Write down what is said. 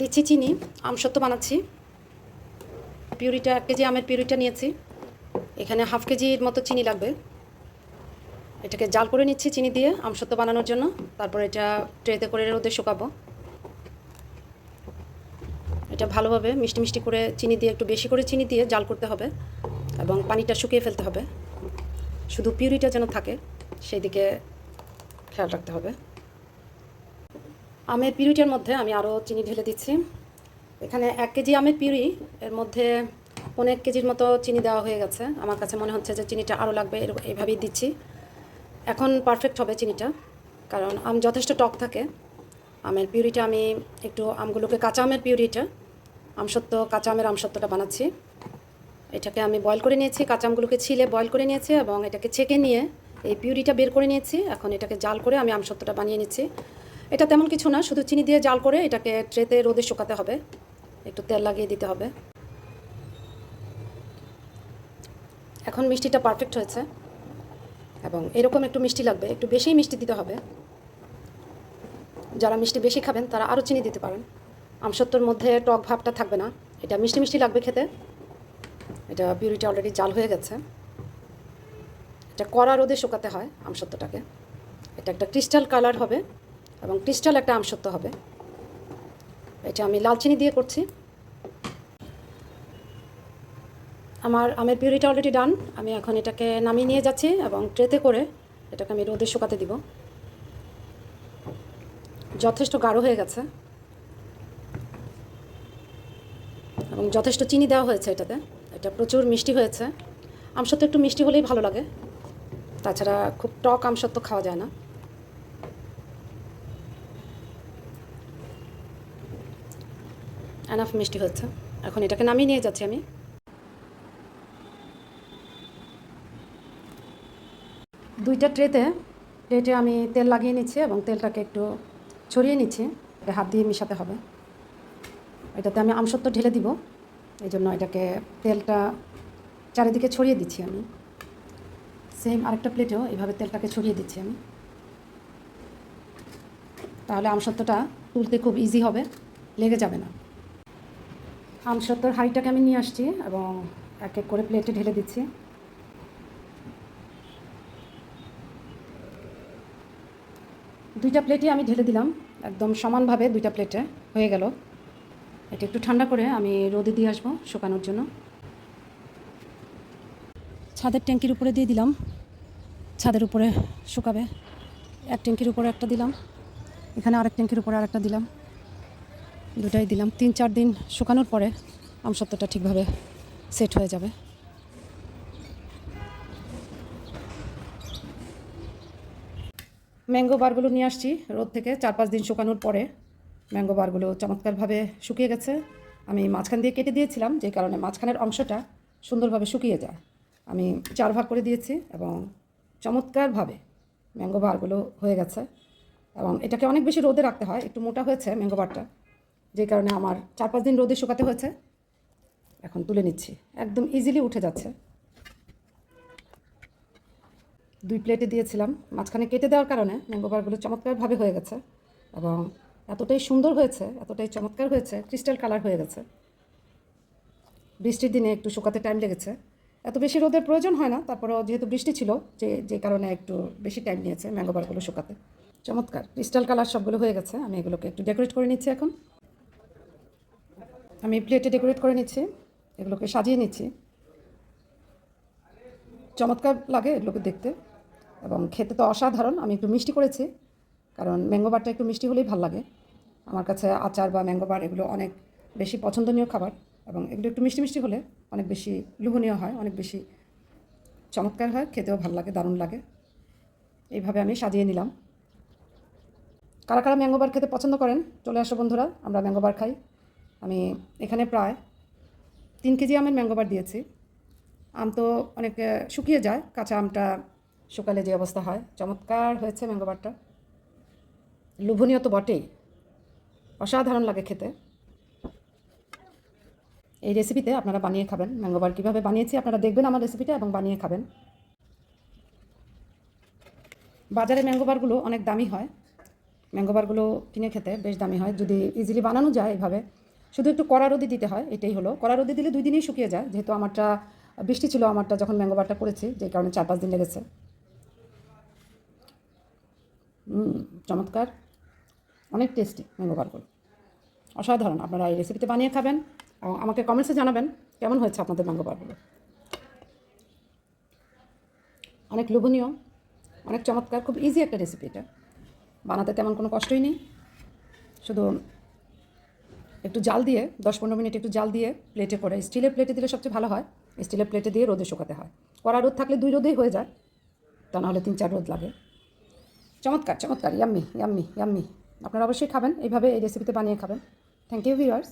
দিচ্ছি চিনি আমসত্ব বানাচ্ছি। পিউরিটা, এক কেজি আমের পিউরিটা নিয়েছি। এখানে হাফ কেজির মতো চিনি লাগবে। এটাকে জাল করে নিচ্ছি চিনি দিয়ে আমসত্ব বানানোর জন্য। তারপর এটা ট্রেতে করে রোদে শুকাবো। এটা ভালোভাবে মিষ্টি মিষ্টি করে চিনি দিয়ে, একটু বেশি করে চিনি দিয়ে জাল করতে হবে এবং পানিটা শুকিয়ে ফেলতে হবে। শুধু পিউরিটা যেন থাকে সেই দিকে খেয়াল রাখতে হবে। আমের পিউরিটার মধ্যে আমি আরও চিনি ঢেলে দিচ্ছি। এখানে এক কেজি আমের পিউরি, এর মধ্যে পনেরো কেজির মতো চিনি দেওয়া হয়ে গেছে। আমার কাছে মনে হচ্ছে যে চিনিটা আরও লাগবে এইভাবেই দিচ্ছি। এখন পারফেক্ট হবে চিনিটা, কারণ আম যথেষ্ট টক থাকে। আমের পিউরিটা আমি একটু আমগুলোকে কাঁচা আমের পিউরিটা আমসত্ত্ব কাঁচা আমের আমসত্বটা বানাচ্ছি। এটাকে আমি বয়েল করে নিয়েছি, কাঁচা আমগুলোকে ছিলে বয়েল করে নিয়েছি এবং এটাকে ছেঁকে নিয়ে এই পিউরিটা বের করে নিয়েছি। এখন এটাকে জাল করে আমি আমসত্বটা বানিয়ে নিচ্ছি। এটা তেমন কিছু না, শুধু চিনি দিয়ে জাল করে এটাকে ট্রেতে রোদে শুকাতে হবে। একটু তেল লাগিয়ে দিতে হবে। এখন মিষ্টিটা পারফেক্ট হয়েছে। এবং এরকম একটু মিষ্টি লাগবে, একটু বেশিই মিষ্টি দিতে হবে। যারা মিষ্টি বেশি খাবেন, তারা আরও চিনি দিতে পারেন। আমসত্বর মধ্যে টক ভাবটা থাকবে না। এটা মিষ্টি মিষ্টি লাগবে খেতে। এটা পিউরিটা অলরেডি জাল হয়ে গেছে। এটা কড়া রোদে শুকাতে হয় আমসত্বটাকে এটা একটা ক্রিস্টাল কালার হবে। এবং ক্রিস্টাল একটা আমসত্ব হবে। এটা আমি লাল চিনি দিয়ে করছি। আমার আমের পিউরিটা অলরেডি ডান আমি এখন এটাকে নামিয়ে নিয়ে যাচ্ছি এবং ট্রেতে করে এটাকে আমি রোদে শুকাতে দিব। যথেষ্ট গাঢ় হয়ে গেছে। এবং যথেষ্ট চিনি দেওয়া হয়েছে এটাতে। এটা প্রচুর মিষ্টি হয়েছে। আমসত্ব একটু মিষ্টি হলেই ভালো লাগে। তাছাড়া খুব টক আমসত্ব খাওয়া যায় না। এনাফ মিষ্টি হচ্ছে। এখন এটাকে নামিয়ে নিয়ে যাচ্ছি আমি। দুইটা ট্রেতে প্লেটে আমি তেল লাগিয়ে নিচ্ছি এবং তেলটাকে একটু ছড়িয়ে নিচ্ছি। এটা হাত দিয়ে মিশাতে হবে। এটাতে আমি আমসত্ব ঢেলে দিব। এই জন্য এটাকে তেলটা চারিদিকে ছড়িয়ে দিচ্ছি আমি। সেম আরেকটা প্লেটেও এইভাবে তেলটাকে ছড়িয়ে দিচ্ছি আমি। তাহলে আমসত্বটা তুলতে খুব ইজি হবে। লেগে যাবে না। আমসত্বর হাঁড়িটাকে আমি নিয়ে আসছি এবং এক এক করে প্লেটে ঢেলে দিচ্ছি। দুইটা প্লেটই আমি ঢেলে দিলাম। একদম সমানভাবে দুইটা প্লেটে হয়ে গেল। এটা একটু ঠান্ডা করে আমি রোদে দিয়ে আসব শুকানোর জন্য। ছাদের ট্যাঙ্কির উপরে দিয়ে দিলাম। ছাদের উপরে শুকাবে। এক ট্যাঙ্কির উপরে একটা দিলাম। এখানে আরেক ট্যাঙ্কির উপরে আরেকটা দিলাম। দুটাই দিলাম। তিন, চার দিন শুকানোর পরে আমসত্বটা ঠিকভাবে সেট হয়ে যাবে। ম্যাঙ্গো বারগুলো নিয়ে আসছি রোদ থেকে। চার, পাঁচ দিন শুকানোর পরে ম্যাঙ্গো বারগুলো চমৎকারভাবে শুকিয়ে গেছে। আমি মাঝখান দিয়ে কেটে দিয়েছিলাম, যে কারণে মাঝখানের অংশটা সুন্দরভাবে শুকিয়ে যায়। আমি চার ভাগ করে দিয়েছি এবং চমৎকারভাবে ম্যাঙ্গো বারগুলো হয়ে গেছে। এবং এটাকে অনেক বেশি রোদে রাখতে হয়, একটু মোটা হয়েছে ম্যাঙ্গো বারটা। যে কারণে আমার চার পাঁচ দিন রোদে শুকাতে হয়েছে। এখন তুলে নিচ্ছি। একদম ইজিলি উঠে যাচ্ছে। দুই প্লেটে দিয়েছিলাম। মাঝখানে কেটে দেওয়ার কারণে ম্যাঙ্গো বারগুলো চমৎকারভাবে হয়ে গেছে এবং এতটাই সুন্দর হয়েছে, এতটাই চমৎকার হয়েছে ক্রিস্টাল কালার হয়ে গেছে। বৃষ্টির দিনে একটু শুকাতে টাইম লেগেছে। এত বেশি রোদের প্রয়োজন হয় না, তারপরেও যেহেতু বৃষ্টি ছিল, যে যে কারণে একটু বেশি টাইম নিয়েছে ম্যাঙ্গো বারগুলো শুকাতে। চমৎকার। ক্রিস্টাল কালার সবগুলো হয়ে গেছে। আমি এগুলোকে একটু ডেকোরেট করে নিচ্ছি এখন। আমি প্লেটে ডেকোরেট করে নিচ্ছি, এগুলোকে সাজিয়ে নিচ্ছি। চমৎকার লাগে এগুলোকে দেখতে এবং খেতে তো অসাধারণ, আমি একটু মিষ্টি করেছি, কারণ ম্যাঙ্গো বারটা একটু মিষ্টি হলেই ভালো লাগে। আমার কাছে আচার বা ম্যাঙ্গো বার এগুলো অনেক বেশি পছন্দনীয় খাবার এবং এগুলো একটু মিষ্টি মিষ্টি হলে অনেক বেশি লোভনীয় হয়, অনেক বেশি চমৎকার হয়, খেতেও ভালো লাগে, দারুণ লাগে। এইভাবে আমি সাজিয়ে নিলাম। কারা কারা ম্যাঙ্গো বার খেতে পছন্দ করেন, চলে আসো বন্ধুরা, আমরা ম্যাঙ্গো বার খাই। আমি এখানে প্রায় তিন কেজি আমের ম্যাঙ্গো বার দিয়েছি। আম তো অনেক শুকিয়ে যায়, কাঁচা আমটা শুকালে যে অবস্থা হয়। চমৎকার হয়েছে ম্যাঙ্গো বারটা লোভনীয় তো বটেই। অসাধারণ লাগে খেতে। এই রেসিপিতে আপনারা বানিয়ে খাবেন। ম্যাঙ্গো বার কীভাবে বানিয়েছি আপনারা দেখবেন আমার রেসিপিটা এবং বানিয়ে খাবেন। বাজারে ম্যাঙ্গো বারগুলো অনেক দামি হয়। ম্যাঙ্গো বারগুলো কিনে খেতে বেশ দামি হয়। যদি ইজিলি বানানো যায় এভাবে শুধু একটু কড়া রোদি দিতে হয়, এটাই হলো। কড়া রোদি দিলে দুই দিনেই শুকিয়ে যায়। যেহেতু আমারটা, বৃষ্টি ছিল, আমারটা যখন ম্যাঙ্গো বারটা করেছি যে কারণে চার পাঁচ দিন লেগেছে। চমৎকার। অনেক টেস্টি ম্যাঙ্গো বারগুলো। অসাধারণ। আপনারা এই রেসিপিতে বানিয়ে খাবেন। এবং আমাকে কমেন্টসে জানাবেন কেমন হয়েছে আপনাদের ম্যাঙ্গো বারগুলো। অনেক লোভনীয়, অনেক চমৎকার, খুব ইজি একটা রেসিপি এটা। বানাতে তেমন কোনো কষ্টই নেই। শুধু একটু জাল দিয়ে, দশ পনেরো মিনিট একটু জাল দিয়ে প্লেটে করে স্টিলের প্লেটে দিলে সবচেয়ে ভালো হয় স্টিলের প্লেটে দিয়ে রোদে শুকাতে হয়। কড়া রোদ থাকলে দুই রোদেই হয়ে যায়, তা নাহলে তিন চার রোদ লাগে। চমৎকার চমৎকার ইয়াম্মি ইয়াম্মি ইয়াম্মি আপনারা অবশ্যই খাবেন, এইভাবে এই রেসিপিতে বানিয়ে খাবেন। Thank you viewers